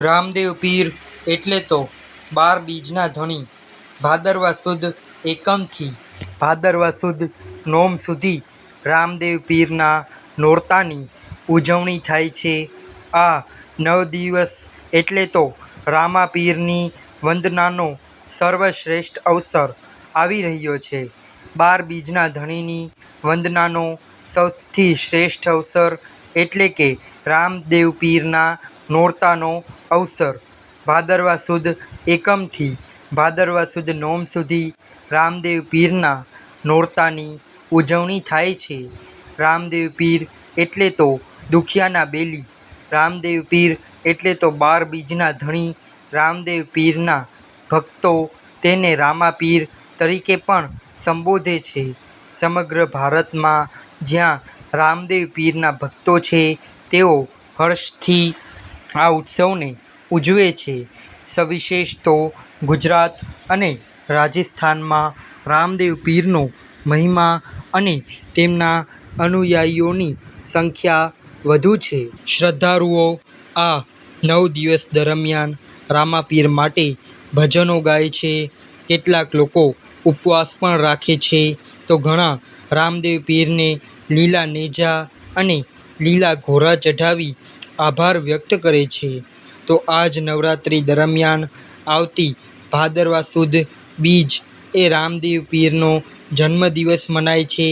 રામદેવ પીર એટલે તો બાર બીજના ધણી. ભાદરવા સુદ એકમથી ભાદરવા સુદ નોમ સુધી રામદેવ પીરના નોરતાની ઉજવણી થાય છે. આ નવ દિવસ એટલે તો રામા પીરની વંદનાનો સર્વશ્રેષ્ઠ અવસર આવી રહ્યો છે. બાર બીજના ધણીની વંદનાનો સૌથી શ્રેષ્ઠ અવસર એટલે કે રામદેવપીરના નોરતાનો અવસર. ભાદરવા સુદ એકમથી ભાદરવા સુદ નોમ સુધી રામદેવ પીરના નોરતાની ઉજવણી થાય છે. રામદેવ પીર એટલે તો દુખિયાના બેલી, રામદેવ પીર એટલે તો બાર બીજના ધણી, રામદેવ પીરના ભક્તો તેને રામાપીર તરીકે પણ સંબોધે છે. સમગ્ર ભારતમાં જ્યાં રામદેવ પીરના ભક્તો છે, તેઓ હર્ષથી આ ઉત્સવને ઉજવે છે. સવિશેષ તો ગુજરાત અને રાજસ્થાનમાં રામદેવ પીરનો મહિમા અને તેમના અનુયાયીઓની સંખ્યા વધુ છે. શ્રદ્ધાળુઓ આ નવ દિવસ દરમિયાન રામાપીર માટે ભજનો ગાય છે. કેટલાક લોકો ઉપવાસ પણ રાખે છે. તો ઘણા રામદેવ પીરને લીલા નેજા અને લીલા ઘોડા ચઢાવી આભાર વ્યક્ત કરે છે. તો આજ નવરાત્રિ દરમિયાન આવતી ભાદરવા સુદ બીજ એ રામદેવ પીરનો જન્મદિવસ મનાય છે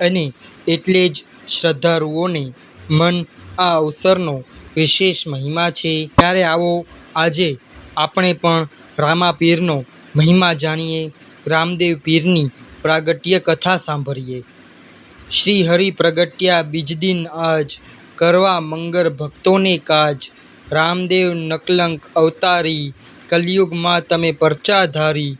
અને એટલે જ શ્રદ્ધાળુઓને મન આ અવસરનો વિશેષ મહિમા છે. ત્યારે આવો આજે આપણે પણ રામા પીરનો મહિમા જાણીએ, રામદેવ પીરની પ્રાગટ્ય કથા સાંભળીએ. શ્રી હરિ પ્રગટ્યા બીજદિન આજ કરવા મંગળ ભક્તોને કાજ. રામદેવ નકલંક અવતારી, કલયુગમાં તમે પરચાધારી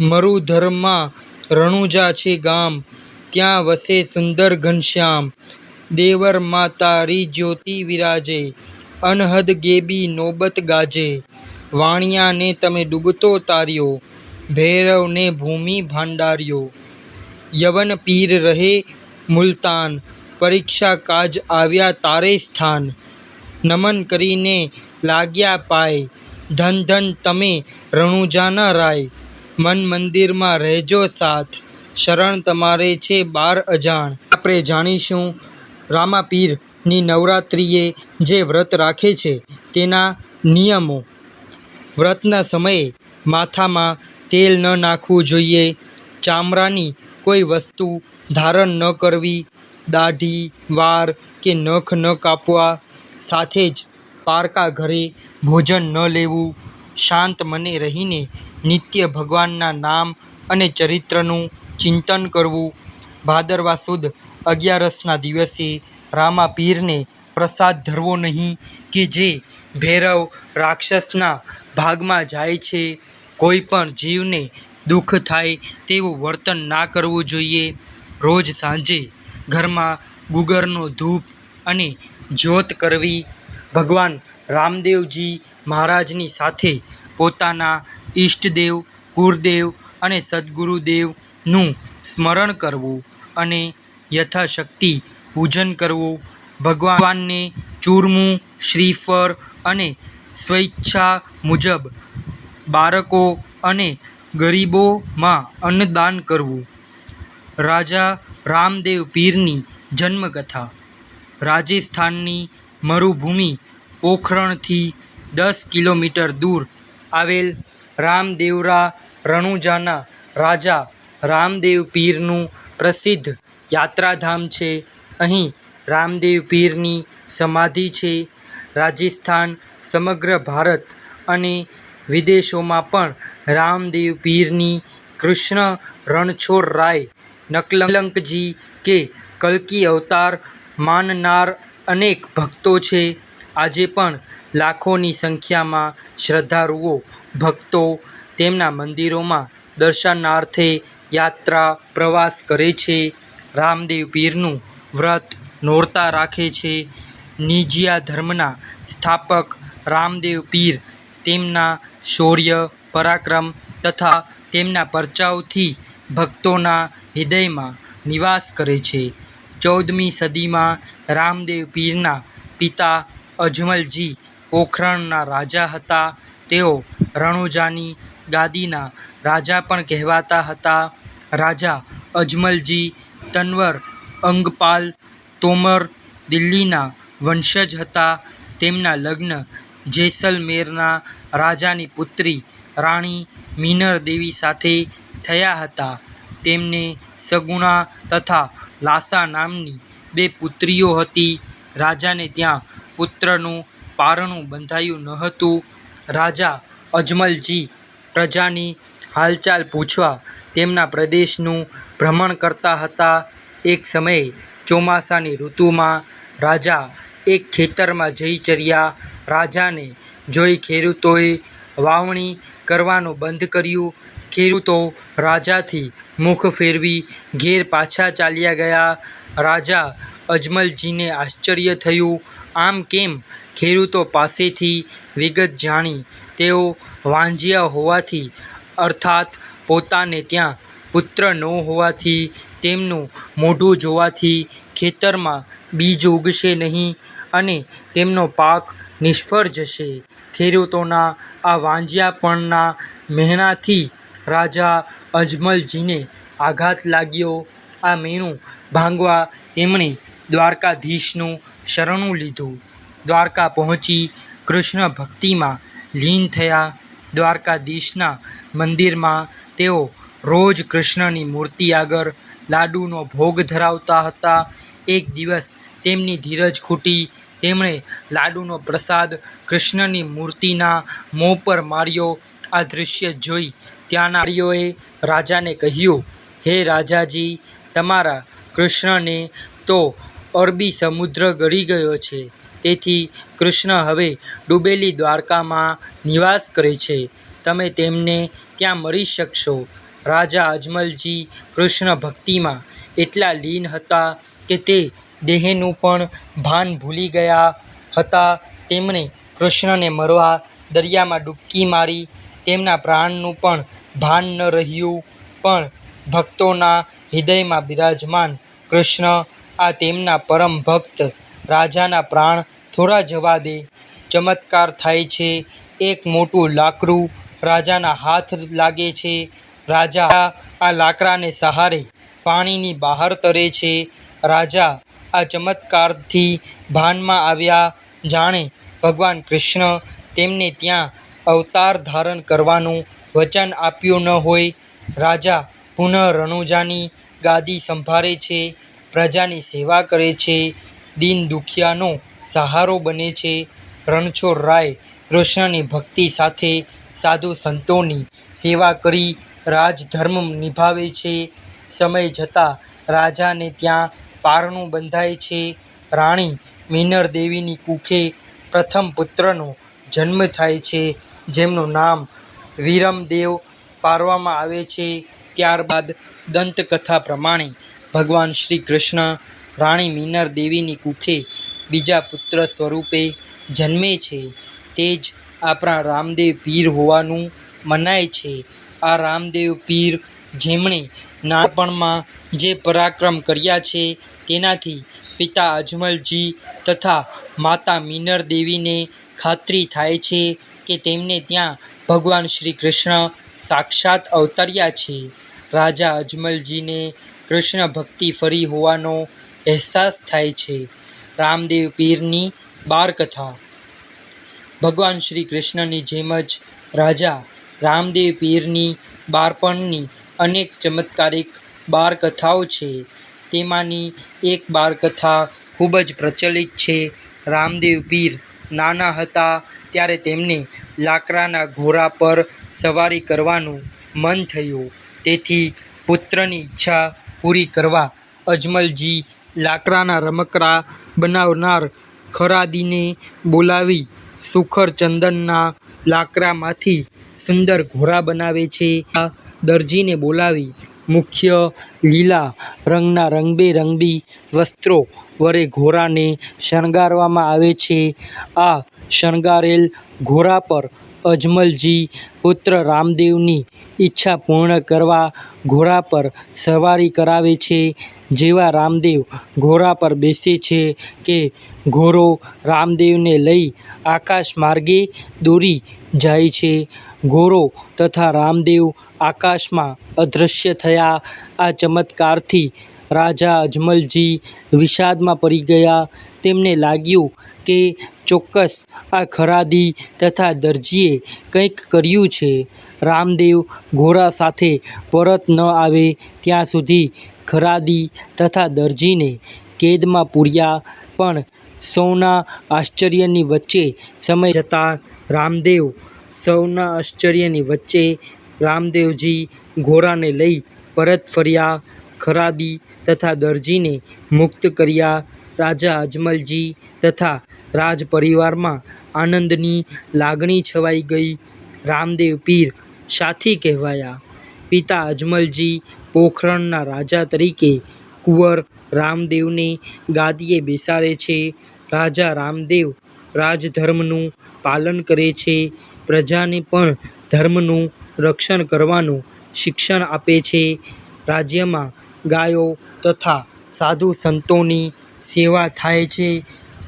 મરુધરમાં રણુજા છે ગામ, ત્યાં વસે સુંદર ઘનશ્યામ દેવરમાં તારી જ્યોતિ વિરાજે, અનહદ ગેબી નોબત ગાજે. વાણિયાને તમે ડૂબતો તાર્યો, ભૈરવને ભૂમિ ભાંડાર્યો. યવન પીર રહે મુલતાન પરીક્ષા કાજ આવ્યા તારે સ્થાન. નમન કરીને લાગ્યા પાય. ધન ધન તમે રણુજાના રાય. મન મંદિરમાં રહેજો સાથ. શરણ તમારે છે બાર અજાણ. આપણે જાણીશું રામાપીરની નવરાત્રિએ જે વ્રત રાખે છે તેના નિયમો. વ્રતના સમયે માથામાં તેલ ન નાખવું જોઈએ. ચામડાની કોઈ વસ્તુ ધારણ ન કરવી. દાઢી વાળ કે નખ ન કાપવા સાથે જ પારકા ઘરે ભોજન ન લેવું. શાંત મને રહીને નિત્ય ભગવાનના નામ અને ચરિત્રનું ચિંતન કરવું. ભાદરવા સુદ અગિયારસના દિવસે રામાપીરને પ્રસાદ ધરવો નહીં કે જે ભૈરવ રાક્ષસના ભાગમાં જાય છે. કોઈ પણ જીવને દુઃખ થાય તેવું વર્તન ના કરવું જોઈએ. રોજ સાંજે ઘરમાં ગુગળનો ધૂપ અને જ્યોત કરવી ભગવાન રામદેવજી મહારાજની સાથે પોતાના ઈષ્ટદેવ ગુરુદેવ અને સદગુરુદેવનું સ્મરણ કરવું અને યથાશક્તિ પૂજન કરવું. ભગવાનને ચૂરમું, શ્રીફળ અને સ્વેચ્છા મુજબ બાળકો અને ગરીબોમાં અન્નદાન કરવું. રાજા રામદેવ પીરની જન્મકથા. રાજસ્થાનની મરુભૂમિ પોખરણથી દસ કિલોમીટર દૂર આવેલ રામદેવરા રણુજાના રાજા રામદેવ પીરનું પ્રસિદ્ધ યાત્રાધામ છે. અહીં રામદેવ પીરની સમાધિ છે. રાજસ્થાન, સમગ્ર ભારત અને વિદેશોમાં પણ રામદેવ પીરની કૃષ્ણ રણછોડરાય નકલંકજી કે કલ્કી અવતાર માનનાર અનેક ભક્તો છે. આજે પણ લાખોની સંખ્યામાં શ્રદ્ધાળુઓ, ભક્તો તેમના મંદિરોમાં દર્શનાર્થે યાત્રા પ્રવાસ કરે છે. રામદેવ પીરનું વ્રત નોરતા રાખે છે. નિજિયા ધર્મના સ્થાપક રામદેવ પીર તેમના શૌર્ય, પરાક્રમ તથા તેમના પરચાઓથી ભક્તોના હૃદયમાં નિવાસ કરે છે. ચૌદમી સદીમાં રામદેવ પીરના પિતા અજમલજી પોખરણના રાજા હતા. તેઓ રણુજાની ગાદીના રાજા પણ કહેવાતા હતા. રાજા અજમલજી તનવર, અંગપાલ તોમર દિલ્હીના વંશજ હતા. તેમના લગ્ન જેસલમેરના રાજાની પુત્રી રાણી મિનર દેવી સાથે થયા હતા. તેમને સગુણા તથા લાસા નામની બે પુત્રીઓ હતી. રાજાને ત્યાં પુત્રનું પારણું બંધાયું ન હતું. રાજા અજમલજી પ્રજાની હાલચાલ પૂછવા તેમના પ્રદેશનું ભ્રમણ કરતા હતા. એક સમયે ચોમાસાની ઋતુમાં રાજા એક ખેતરમાં જઈ ચર્યા. રાજાને જોઈ ખેડૂતોએ વાવણી કરવાનું બંધ કર્યું. ખેડૂતો રાજાથી મુખ ફેરવી ઘેર પાછા ચાલ્યા ગયા. રાજા અજમલજીને આશ્ચર્ય થયું, આમ કેમ? ખેડૂતો પાસેથી વિગત જાણી. તેઓ વાંઝિયા હોવાથી, અર્થાત પોતાને ત્યાં પુત્ર ન હોવાથી, તેમનું મોઢું જોવાથી ખેતરમાં બીજ ઉગશે નહીં અને તેમનો પાક નિષ્ફળ જશે. ખેડૂતોના આ વાંઝિયાપણના મેણાથી રાજા અજમલજીને આઘાત લાગ્યો. આ મેણું ભાંગવા તેમણે દ્વારકાધીશનું શરણું લીધું. દ્વારકા પહોંચી કૃષ્ણ ભક્તિમાં લીન થયા. દ્વારકાધીશના મંદિરમાં તેઓ રોજ કૃષ્ણની મૂર્તિ આગળ લાડુનો ભોગ ધરાવતા હતા. એક દિવસ તેમની ધીરજ ખૂટી. તેમણે લાડુનો પ્રસાદ કૃષ્ણની મૂર્તિના મોં પર માર્યો. આ દૃશ્ય જોઈ ત્યાંના નારીઓએ રાજાને કહ્યું, હે રાજાજી, તમારા કૃષ્ણને તો અરબી સમુદ્ર ગળી ગયો છે. તેથી કૃષ્ણ હવે ડૂબેલી દ્વારકામાં નિવાસ કરે છે. તમે તેમને ત્યાં મળી શકશો. રાજા અજમલજી કૃષ્ણ ભક્તિમાં એટલા લીન હતા કે તે દેહનું પણ ભાન ભૂલી ગયા હતા. તેમણે કૃષ્ણને મરવા દરિયામાં ડૂબકી મારી, તેમના પ્રાણનું પણ ભાન ન રહ્યું, પણ ભક્તોના હૃદયમાં બિરાજમાન કૃષ્ણ આ તેમના પરમ ભક્ત રાજાના પ્રાણ થોડા જવા દે. ચમત્કાર થાય છે, એક મોટું લાકડું રાજાના હાથ લાગે છે. રાજા આ લાકડાને સહારે પાણીની બહાર તરે છે. રાજા આ ચમત્કારથી ભાનમાં આવ્યા જાણે ભગવાન કૃષ્ણ તેમને ત્યાં અવતાર ધારણ કરવાનું વચન આપ્યું ન હોય. રાજા પુનઃ રણુજાની ગાદી સંભાળે છે, પ્રજાની સેવા કરે છે, દીન દુખિયાનો સહારો બને છે. રણછોડ રાય કૃષ્ણની ભક્તિ સાથે સાધુ સંતોની સેવા કરી રાજધર્મ નિભાવે છે. સમય જતાં રાજાને ત્યાં પારણું બંધાય છે. રાણી મિનર દેવીની કુખે પ્રથમ પુત્રનો જન્મ થાય છે, જેમનું નામ વીરમદેવ પારવામાં આવે છે. ત્યારબાદ દંતકથા પ્રમાણે ભગવાન શ્રી કૃષ્ણ રાણી મિનર દેવીની કુખે બીજા પુત્ર સ્વરૂપે જન્મે છે. તે જ આપણા રામદેવ પીર હોવાનું મનાય છે. આ રામદેવ પીર જેમણે નાનપણમાં જે પરાક્રમ કર્યા છે તેનાથી પિતા અજમલજી તથા માતા મિનર દેવીને ખાતરી થાય છે કે તેમને ત્યાં ભગવાન શ્રી કૃષ્ણ સાક્ષાત અવતર્યા છે. રાજા અજમલજીને કૃષ્ણ ભક્તિ ફરી હોવાનો અહેસાસ થાય છે. રામદેવ પીરની બાળકથા ભગવાન શ્રી કૃષ્ણની જેમ જ રાજા રામદેવ પીરની બાળપણની અનેક ચમત્કારિક બાળકથાઓ છે. તેમાંની એક બાળકથા ખૂબ જ પ્રચલિત છે. રામદેવ પીર નાના હતા ત્યારે તેમને લાકડાના ઘોડા પર સવારી કરવાનું મન થયું. તેથી પુત્રની ઈચ્છા પૂરી કરવા અજમલજી લાકડાના રમકડાં બનાવનાર ખરાદીને બોલાવી સુખર ચંદનના લાકડામાંથી સુંદર ઘોડા બનાવે છે. આ દરજીને બોલાવી મુખ્ય લીલા રંગના રંગબેરંગી વસ્ત્રો વડે ઘોડાને શણગારવામાં આવે છે. આ શણગારેલ ઘોડા પર અજમલજી પુત્ર રામદેવની ઈચ્છા પૂર્ણ કરવા ઘોડા પર સવારી કરાવે છે, જેવા રામદેવ ઘોડા પર બેસે છે કે ઘોડો રામદેવને લઈ આકાશ માર્ગે દોરી જાય છે. ઘોડો તથા રામદેવ આકાશમાં અદૃશ્ય થયા. આ ચમત્કારથી રાજા અજમલજી વિષાદમાં પડી ગયા. તેમને લાગ્યું કે ચોક્કસ આ ખરાદી તથા દરજીએ કંઈક કર્યું છે. રામદેવ ઘોડા સાથે પરત ન આવે ત્યાં સુધી ખરાદી તથા દરજીને કેદમાં પૂર્યા પણ સૌના આશ્ચર્યની વચ્ચે સમય જતાં રામદેવ સૌના આશ્ચર્યની વચ્ચે રામદેવજી ઘોડાને લઈ પરત ફર્યા. ખરાદી તથા દરજીને મુક્ત કર્યા. રાજા અજમલજી તથા રાજ પરિવારમાં આનંદની લાગણી છવાઈ ગઈ. રામદેવ પીર સાથી કહેવાયા. પિતા અજમલજી પોખરણના રાજા તરીકે કુંવર રામદેવને ગાદીએ બેસાડે છે. રાજા રામદેવ રાજધર્મનું પાલન કરે છે. પ્રજાને પણ ધર્મનું રક્ષણ કરવાનું શિક્ષણ આપે છે. રાજ્યમાં ગાયો તથા સાધુ સંતોની સેવા થાય છે.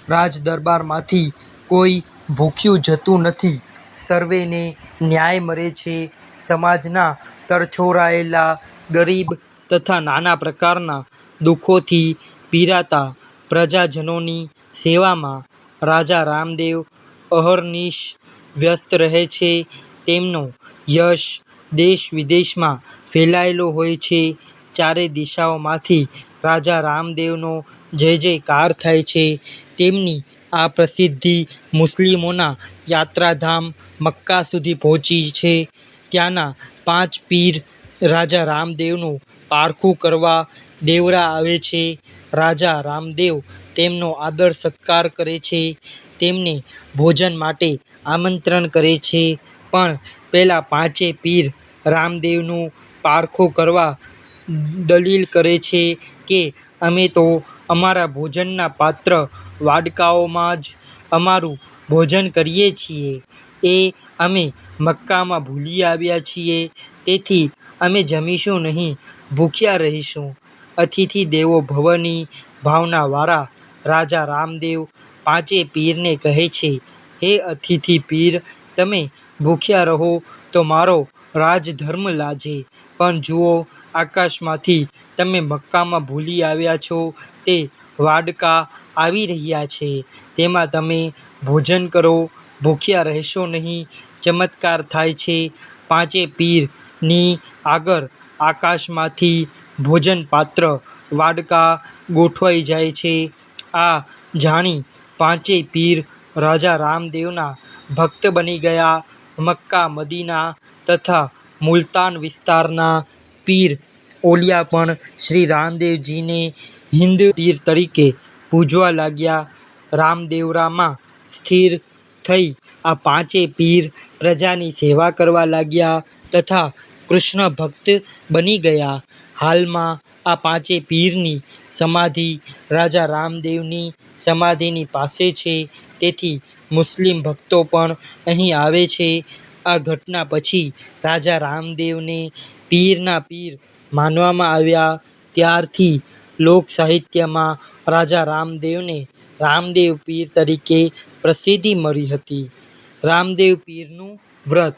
રાજદરબારમાંથી કોઈ ભૂખ્યું જતું નથી. સર્વેને ન્યાય મળે છે. સમાજના તરછોડાયેલા, ગરીબ તથા નાના પ્રકારના દુઃખોથી પીડાતા પ્રજાજનોની સેવામાં રાજા રામદેવ અહર્નિશ વ્યસ્ત રહે છે. તેમનો યશ દેશ વિદેશમાં ફેલાયેલો હોય છે. ચારે દિશાઓમાંથી રાજા રામદેવનો જય જયકાર થાય છે, તેમની આ પ્રસિદ્ધિ મુસ્લિમોના યાત્રાધામ મક્કા સુધી પહોંચી છે. ત્યાંના પાંચ પીર રાજા રામદેવનું પારખું કરવા દેવરા આવે છે. રાજા રામદેવ તેમનો આદર સત્કાર કરે છે. તેમને ભોજન માટે આમંત્રણ કરે છે. પણ પહેલાં પાંચે પીર રામદેવનું પારખું કરવા દલીલ કરે છે કે અમે તો અમારા ભોજનના પાત્ર વાડકાઓમાં જ અમારું ભોજન કરીએ છીએ. એ અમે મક્કામાં ભૂલી આવ્યા છીએ. તેથી અમે જમીશું નહીં, ભૂખ્યા રહીશું. અતિથિ દેવો ભવની ભાવનાવાળા રાજા રામદેવ પાંચે પીરને કહે છે, હે અતિથિ પીર, તમે ભૂખ્યા રહો તો મારો રાજધર્મ લાજે. પણ જુઓ, આકાશમાંથી તમે મક્કામાં ભૂલી આવ્યા છો. તે વાડકા આવી રહ્યા છે. તેમાં તમે ભોજન કરો, ભૂખ્યા રહેશો નહીં, ચમત્કાર થાય છે. પાંચે પીરની આગળ આકાશમાંથી ભોજન પાત્ર વાડકા ગોઠવાઈ જાય છે. આ જાણી પાંચેય પીર રાજા રામદેવના ભક્ત બની ગયા. મક્કા, મદીના તથા મુલતાન વિસ્તારના પીર ઓલિયા પણ શ્રી રામદેવજીને હિન્દ પીર તરીકે પૂજવા લાગ્યા. રામદેવરામાં સ્થિર થઈ આ પાંચે પીર પ્રજાની સેવા કરવા લાગ્યા તથા કૃષ્ણ ભક્ત બની ગયા. હાલમાં આ પાંચે પીરની સમાધિ રાજા રામદેવની સમાધિની પાસે છે. તેથી મુસ્લિમ ભક્તો પણ અહીં આવે છે. આ ઘટના પછી રાજા રામદેવને પીરના પીર માનવામાં આવ્યા. ત્યારથી લોક સાહિત્યમાં રાજા રામદેવને રામદેવ પીર તરીકે પ્રસિદ્ધિ મળી હતી. રામદેવ પીરનું વ્રત.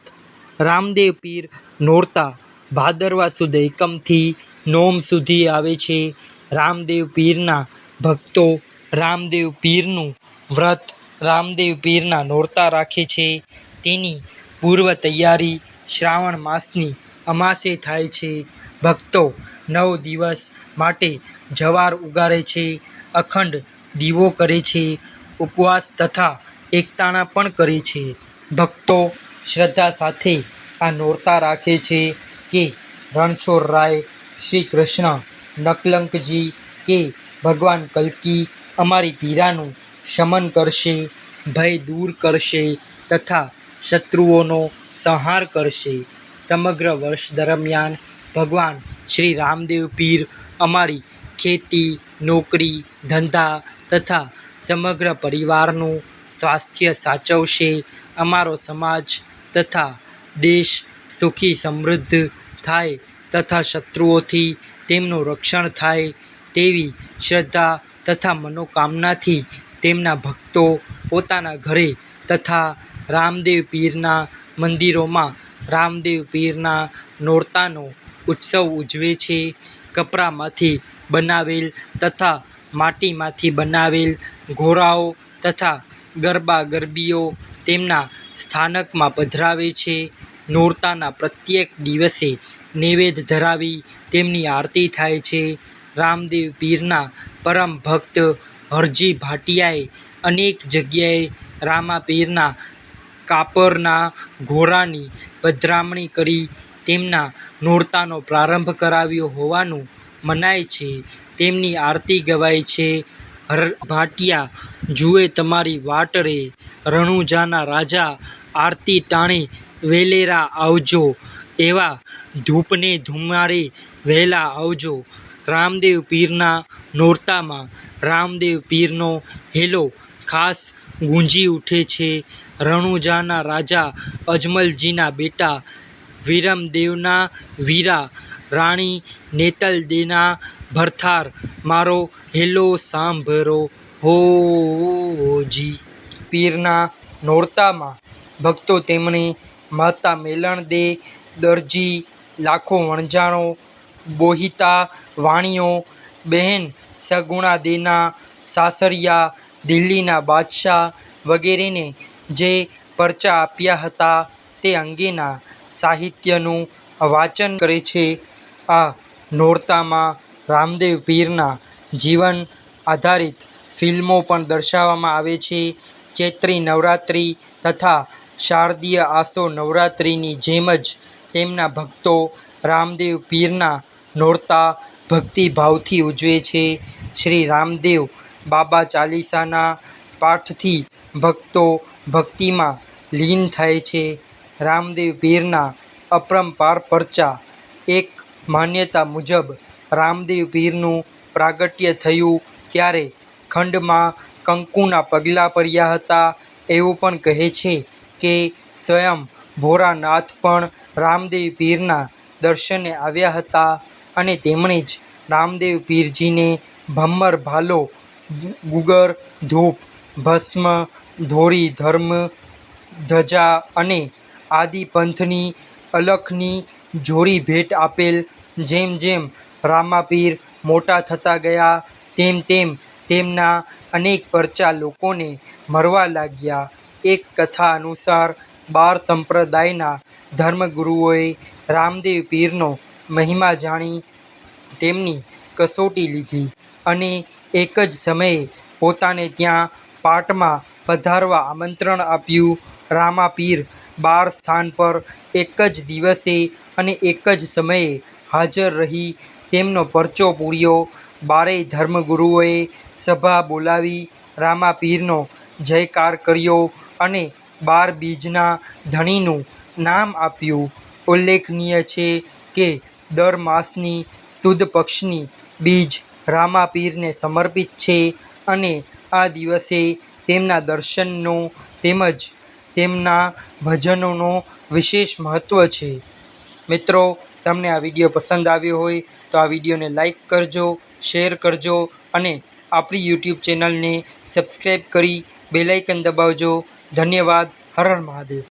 રામદેવ પીર નોરતા, ભાદરવા સુદ એકમથી નોમ સુધી આવે છે. રામદેવ પીરના ભક્તો રામદેવ પીરનું વ્રત રામદેવ પીરના નોરતા રાખે છે. તેની પૂર્વ તૈયારી શ્રાવણ માસની અમાસે થાય છે. ભક્તો નવ દિવસ માટે જવાર ઉગાડે છે, અખંડ દીવો કરે છે, ઉપવાસ તથા એકટાણા પણ કરે છે. ભક્તો શ્રદ્ધા સાથે આ નોરતા રાખે છે કે રણછોડરાય શ્રી કૃષ્ણ, નકલંકજી કે ભગવાન કલ્કી અમારી પીરાનું શમન કરશે, ભય દૂર કરશે તથા શત્રુઓનો સંહાર કરશે. સમગ્ર વર્ષ દરમિયાન ભગવાન શ્રી રામદેવ પીર અમારી ખેતી, નોકરી, ધંધા તથા સમગ્ર પરિવારનું સ્વાસ્થ્ય સાચવશે. અમારો સમાજ તથા દેશ સુખી, સમૃદ્ધ થાય તથા શત્રુઓથી તેમનું રક્ષણ થાય તેવી શ્રદ્ધા તથા મનોકામનાથી તેમના ભક્તો પોતાના ઘરે તથા રામદેવ પીરના મંદિરોમાં રામદેવ પીરના નોરતાનો ઉત્સવ ઉજવે છે, કપરામાંથી બનાવેલ તથા માટીમાંથી બનાવેલ ઘોડાઓ તથા ગરબા ગરબીઓ તેમના સ્થાનકમાં પધરાવે છે. નોરતાના પ્રત્યેક દિવસે નૈવેદ્ય ધરાવી તેમની આરતી થાય છે. રામદેવ પીરના પરમ ભક્ત હરજી ભાટિયાએ અનેક જગ્યાએ રામા પીરના કાપરના ઘોડાની પધરામણી કરી તેમના નોરતાનો પ્રારંભ કરાવ્યો હોવાનું મનાય છે. તેમની આરતી ગવાય છે. હર ભાટિયા, જુએ તમારી વાટ રે. રણુજાના રાજા, આરતી ટાણી વેલેરા આવજો. એવા ધૂપને ધુમારે વહેલા આવજો. રામદેવ પીરના નોરતામાં રામદેવ પીરનો હેલો ખાસ ગુંજી ઉઠે છે. રણુજાના રાજા અજમલજીના બેટા વીરમદેવના વીરા, રાણી નેતલદેના ભરથાર, મારો હેલો સાંભળો હોજી પીરના નોરતામાં ભક્તો તેમણે માતા મેલણ દે દરજી, લાખો વણજાણો બોહિતા વાણીઓ, બહેન સગુણા દેના સાસરિયા, દિલ્હીના બાદશાહ વગેરેને જે પરચા આપ્યા હતા તે અંગેના સાહિત્યનું વાચન કરે છે. આ નોરતામાં રામદેવ પીરના જીવન આધારિત ફિલ્મો પણ દર્શાવવામાં આવે છે. ચૈત્રી નવરાત્રિ તથા શારદીય આસો નવરાત્રિની જેમ જ તેમના ભક્તો રામદેવ પીરના નોરતા ભક્તિભાવથી ઉજવે છે. શ્રી રામદેવ બાબા ચાલીસાના પાઠથી ભક્તો ભક્તિમાં લીન થાય છે. રામદેવ પીરના અપરંપાર પરચા એક માન્યતા મુજબ રામદેવ પીરનું પ્રાગટ્ય થયું ત્યારે ખંડમાં કંકુના પગલાં પડ્યા હતા. એવું પણ કહે છે કે સ્વયં ભોરાનાથ પણ રામદેવ પીરના દર્શને આવ્યા હતા અને તેમણે જ રામદેવ પીરજીને ભમ્મર ભાલો, ગુગર, ધૂપ, ભસ્મ, ધોરી, ધર્મ, ધજા અને આદિ પંથની અલખની જોડી ભેટ આપેલ. જેમ જેમ રામાપીર મોટા થતા ગયા, તેમ તેમ તેમના અનેક પરચા લોકોને મળવા લાગ્યા. એક કથા અનુસાર, બાર સંપ્રદાયના ધર્મગુરુઓએ રામદેવ પીરનો મહિમા જાણી તેમની કસોટી લીધી અને એક જ સમયે પોતાને ત્યાં પાટમાં પધારવા આમંત્રણ આપ્યું. રામાપીર બાર સ્થાન પર એક જ દિવસે અને એક જ સમયે હાજર રહી તેમનો પરચો પૂર્યો. બારેય ધર્મગુરુઓએ સભા બોલાવી રામાપીરનો જયકાર કર્યો અને બાર બીજના ધણીનું નામ આપ્યું. ઉલ્લેખનીય છે કે દર માસની સુદ પક્ષની બીજ રામાપીરને સમર્પિત છે અને આ દિવસે તેમના દર્શનનો તેમજ તેમના ભજનોનો વિશેષ મહત્ત્વ છે. મિત્રો, તમને આ વીડિયો પસંદ આવ્યો હોય તો આ વિડીયોને લાઈક કરજો, શેર કરજો અને આપણી યુટ્યુબ ચેનલને સબસ્ક્રાઈબ કરી બેલાઇકન દબાવજો. ધન્યવાદ. હર હર મહાદેવ.